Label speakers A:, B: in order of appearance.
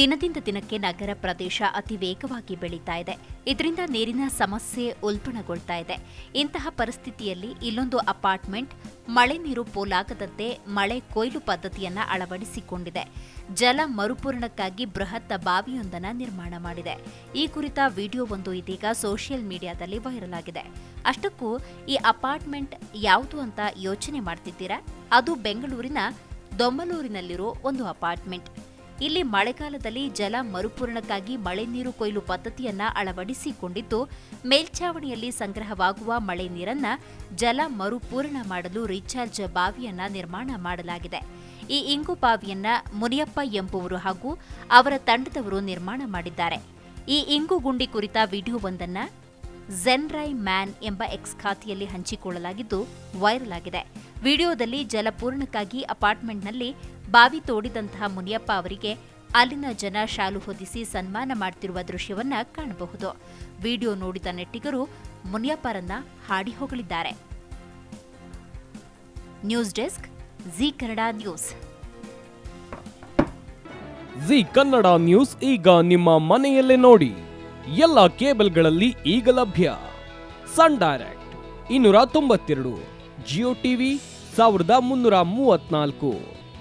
A: ದಿನದಿಂದ ದಿನಕ್ಕೆ ನಗರ ಪ್ರದೇಶ ಅತಿ ವೇಗವಾಗಿ ಬೆಳೀತಾ ಇದೆ. ಇದರಿಂದ ನೀರಿನ ಸಮಸ್ಯೆ ಉಲ್ಬಣಗೊಳ್ತಾ ಇದೆ. ಇಂತಹ ಪರಿಸ್ಥಿತಿಯಲ್ಲಿ ಇಲ್ಲೊಂದು ಅಪಾರ್ಟ್ಮೆಂಟ್, ಮಳೆ ನೀರು ಪೋಲಾಗದಂತೆ ಮಳೆ ಕೊಯ್ಲು ಪದ್ಧತಿಯನ್ನ ಅಳವಡಿಸಿಕೊಂಡಿದೆ. ಜಲ ಮರುಪೂರಣಕ್ಕಾಗಿ ಬೃಹತ್ ಬಾವಿಯೊಂದನ್ನು ನಿರ್ಮಾಣ ಮಾಡಿದೆ. ಈ ಕುರಿತ ವಿಡಿಯೋವೊಂದು ಇದೀಗ ಸೋಷಿಯಲ್ ಮೀಡಿಯಾದಲ್ಲಿ ವೈರಲ್ ಆಗಿದೆ. ಅಷ್ಟಕ್ಕೂ ಈ ಅಪಾರ್ಟ್ಮೆಂಟ್ ಯಾವುದು ಅಂತ ಯೋಚನೆ ಮಾಡ್ತಿದ್ದೀರಾ? ಅದು ಬೆಂಗಳೂರಿನ ದೊಮ್ಮಲೂರಿನಲ್ಲಿರೋ ಒಂದು ಅಪಾರ್ಟ್ಮೆಂಟ್. ಇಲ್ಲಿ ಮಳೆಗಾಲದಲ್ಲಿ ಜಲ ಮರುಪೂರಣಕ್ಕಾಗಿ ಮಳೆ ನೀರು ಕೊಯ್ಲು ಪದ್ಧತಿಯನ್ನ ಅಳವಡಿಸಿಕೊಂಡಿದ್ದು, ಮೇಲ್ಛಾವಣಿಯಲ್ಲಿ ಸಂಗ್ರಹವಾಗುವ ಮಳೆ ನೀರನ್ನ ಜಲ ಮರುಪೂರಣ ಮಾಡಲು ರೀಚಾರ್ಜ್ ಬಾವಿಯನ್ನ ನಿರ್ಮಾಣ ಮಾಡಲಾಗಿದೆ. ಈ ಇಂಗು ಬಾವಿಯನ್ನ ಮುನಿಯಪ್ಪ ಎಂಬುವರು ಹಾಗೂ ಅವರ ತಂಡದವರು ನಿರ್ಮಾಣ ಮಾಡಿದ್ದಾರೆ. ಈ ಇಂಗು ಗುಂಡಿ ಕುರಿತ ವಿಡಿಯೋವೊಂದನ್ನ ಝೆನ್ರೈ ಮ್ಯಾನ್ ಎಂಬ ಎಕ್ಸ್ ಖಾತೆಯಲ್ಲಿ ಹಂಚಿಕೊಳ್ಳಲಾಗಿದ್ದು, ವೈರಲ್ ಆಗಿದೆ. ವಿಡಿಯೋದಲ್ಲಿ ಜಲಪೂರ್ಣಕ್ಕಾಗಿ ಅಪಾರ್ಟ್ಮೆಂಟ್ನಲ್ಲಿ ಬಾವಿ ತೋಡಿದಂತಹ ಮುನಿಯಪ್ಪ ಅವರಿಗೆ ಅಲ್ಲಿನ ಜನ ಶಾಲು ಹೊದಿಸಿ ಸನ್ಮಾನ ಮಾಡ್ತಿರುವ ದೃಶ್ಯವನ್ನ ಕಾಣಬಹುದು. ವಿಡಿಯೋ ನೋಡಿದ ನೆಟ್ಟಿಗರು ಮುನಿಯಪ್ಪರನ್ನ ಹಾಡಿ ಹೊಗಳಿದ್ದಾರೆ. News desk, Zee Kannada news.
B: Zee Kannada news ಈಗ ನಿಮ್ಮ ಮನೆಯಲ್ಲೇ ನೋಡಿ. ಎಲ್ಲ ಕೇಬಲ್ಗಳಲ್ಲಿ ಈಗ ಲಭ್ಯ. ಸನ್ ಡೈರೆಕ್ಟ್, ಇನ್ನೂರ ತೊಂಬತ್ತೆರಡು, ಜಿಯೋ ಟಿವಿ, ಸಾವಿರದ ಮುನ್ನೂರ ಮೂವತ್ನಾಲ್ಕು